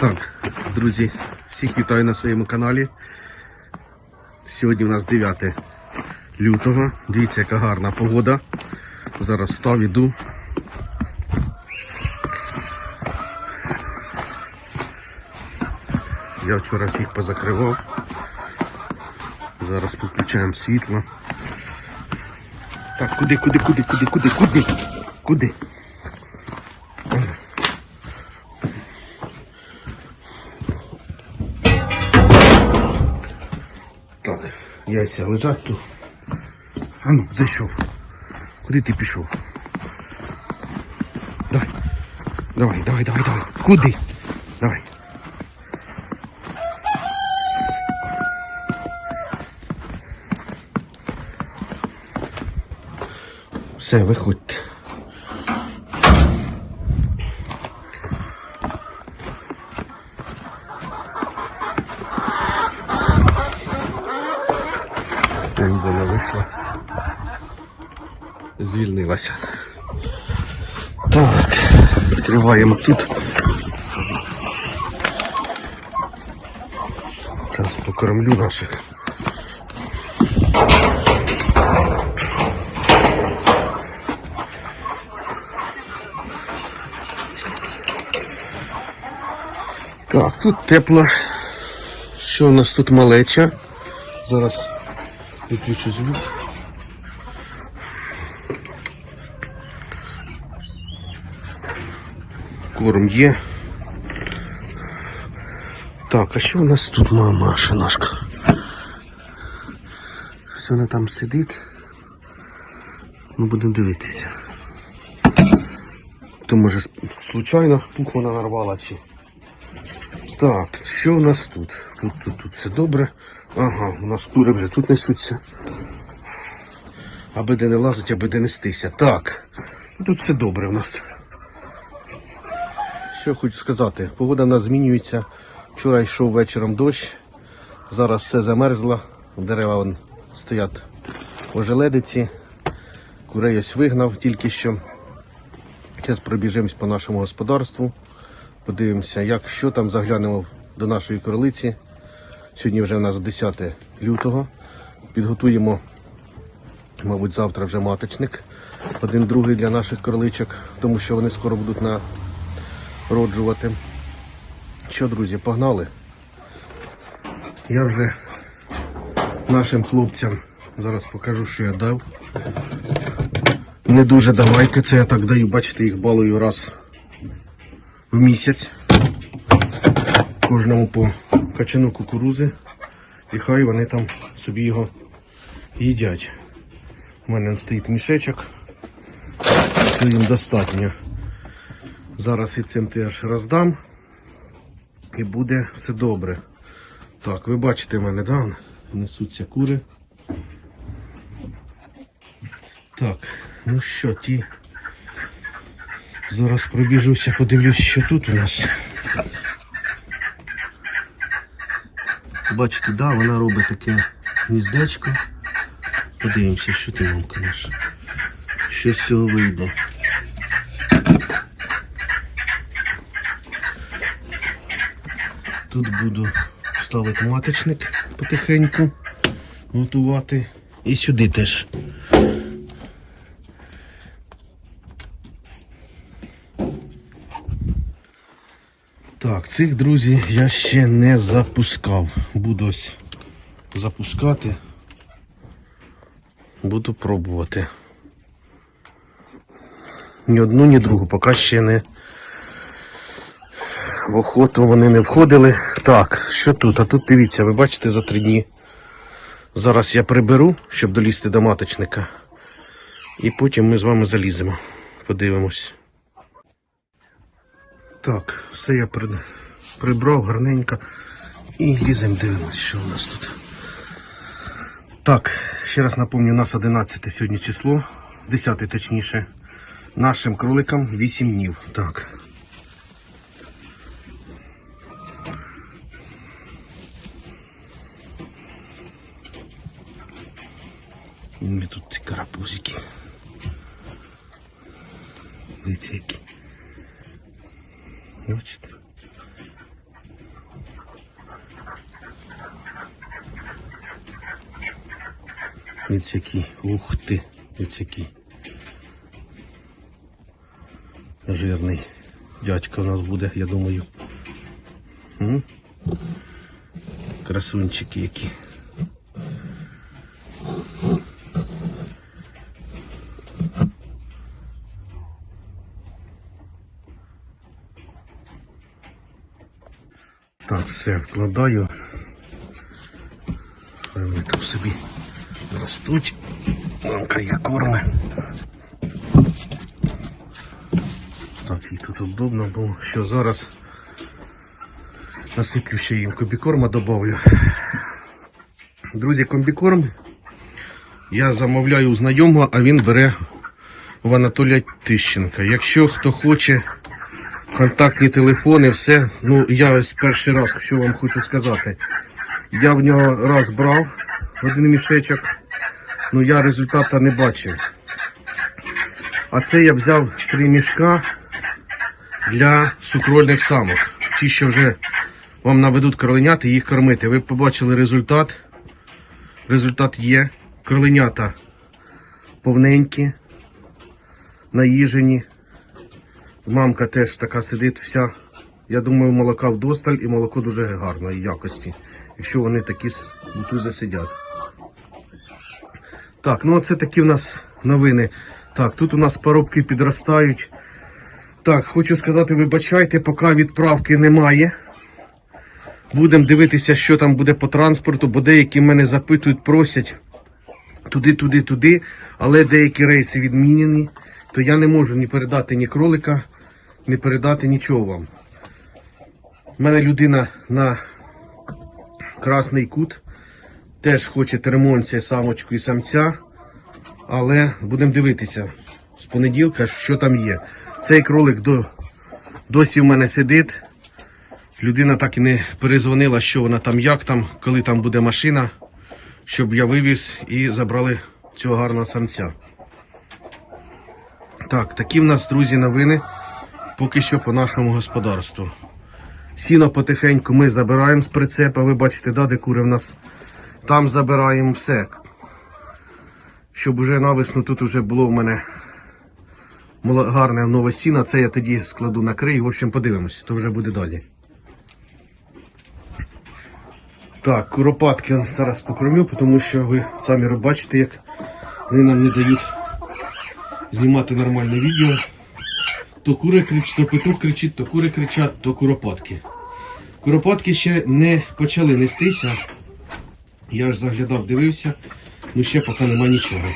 Так, друзі, всіх вітаю на своєму каналі. Сьогодні у нас 9 лютого. Дивіться, яка гарна погода. Зараз став іду. Я вчора всіх позакривав. Зараз включаємо світло. Так, куди, куди, куди, куди, куди, куди? Куди? Яйця лежать тут. А ну, зайшов. Куди ти пішов? Давай. Давай, давай, давай, давай. Куди? Давай. Все, виходьте. Ось Вона вийшла. Звільнилася. Так, відкриваємо тут. Зараз покормлю наших. Так, тут тепло. Що у нас тут малеча? Зараз виключу звук. Корм є. Так, а що у нас тут мама шинашка? Щось вона там сидить. Ну будемо дивитися. То може случайно пух вона нарвала чи. Так, що у нас тут? Тут, тут, тут все добре. Ага, у нас кури вже тут несуться. Аби де не лазить, аби де нестися. Так, тут все добре у нас. Що я хочу сказати, погода в нас змінюється. Вчора йшов вечором дощ, зараз все замерзло, дерева вон стоять в ожеледиці. Курей ось вигнав тільки що. Зараз пробіжимось по нашому господарству. Подивимося, як що там заглянемо до нашої королиці. Сьогодні вже у нас 10 лютого. Підготуємо, мабуть, завтра вже маточник. Один другий для наших короличок, тому що вони скоро будуть народжувати. Що, друзі, погнали? Я вже нашим хлопцям зараз покажу, що я дав. Не дуже давайте, це я так даю, бачите, їх балую раз в місяць. Кожному по качану кукурузи. І хай вони там собі його їдять. У мене стоїть мішечок. Це їм достатньо. Зараз і цим теж роздам. І буде все добре. Так, ви бачите в мене, да? Несуться кури. Так, ну що, ті. Зараз пробіжуся, подивлюсь, що тут у нас. Бачите, да, вона робить таке гніздечко. Подивимося, що ти мамка наша. Що з цього вийде. Тут буду ставити маточник потихеньку, готувати. І сюди теж. Так, цих друзі я ще не запускав. Буду ось запускати. Буду пробувати. Ні одну, ні другу, поки ще не в охоту вони не входили. Так, що тут? А тут дивіться, ви бачите за три дні. Зараз я приберу, щоб долізти до маточника. І потім ми з вами заліземо. Подивимось. Так, все я прибрав гарненько. І ліземо, дивимось, що у нас тут. Так, ще раз напомню, у нас 11 сьогодні число, 10 точніше. Нашим кроликам 8 днів. Так. Мені тут карапузики. Які. Бачите? Ось які, ух ти, ось. Жирний дядька у нас буде, я думаю. Красунчики які. Все, вкладаю. Хай вони там собі ростуть. Мамка їх корме. Так, і тут удобно, бо що зараз насиплю ще їм комбікорма добавлю. Друзі, комбікорм я замовляю у знайомого, а він бере в Анатолія Тищенка. Якщо хто хоче контактні телефони, все. Ну, я ось перший раз, що вам хочу сказати. Я в нього раз брав один мішечок, ну я результата не бачив. А це я взяв три мішка для сукрольних самок. Ті, що вже вам наведуть кроленята, їх кормити. Ви побачили результат. Результат є. Кроленята повненькі, наїжені. Мамка теж така сидить вся. Я думаю, молока вдосталь і молоко дуже гарної якості, якщо вони такі с- тузи сидять. Так, ну оце такі в нас новини. Так, тут у нас парубки підростають. Так, хочу сказати, вибачайте, поки відправки немає. Будемо дивитися, що там буде по транспорту, бо деякі мене запитують, просять туди, туди, туди, але деякі рейси відмінені, то я не можу ні передати ні кролика, ні передати нічого вам. У мене людина на Красний Кут теж хоче термонція, самочку і самця, але будемо дивитися з понеділка, що там є. Цей кролик до, досі в мене сидить. Людина так і не перезвонила, що вона там, як там, коли там буде машина, щоб я вивіз і забрали цього гарного самця. Так, такі в нас, друзі, новини поки що по нашому господарству. Сіно потихеньку ми забираємо з прицепа. Ви бачите, да, де кури в нас. Там забираємо все. Щоб уже навесну тут уже було в мене гарне нове сіно. Це я тоді складу на крий. В общем, подивимось, то вже буде далі. Так, куропатки зараз покормлю, тому що ви самі бачите, як вони нам не дають знімати нормальне відео. То кури кричать, то петух кричить, то кури кричать, то куропатки. Куропатки ще не почали нестися. Я ж заглядав, дивився, ну ще поки нема нічого.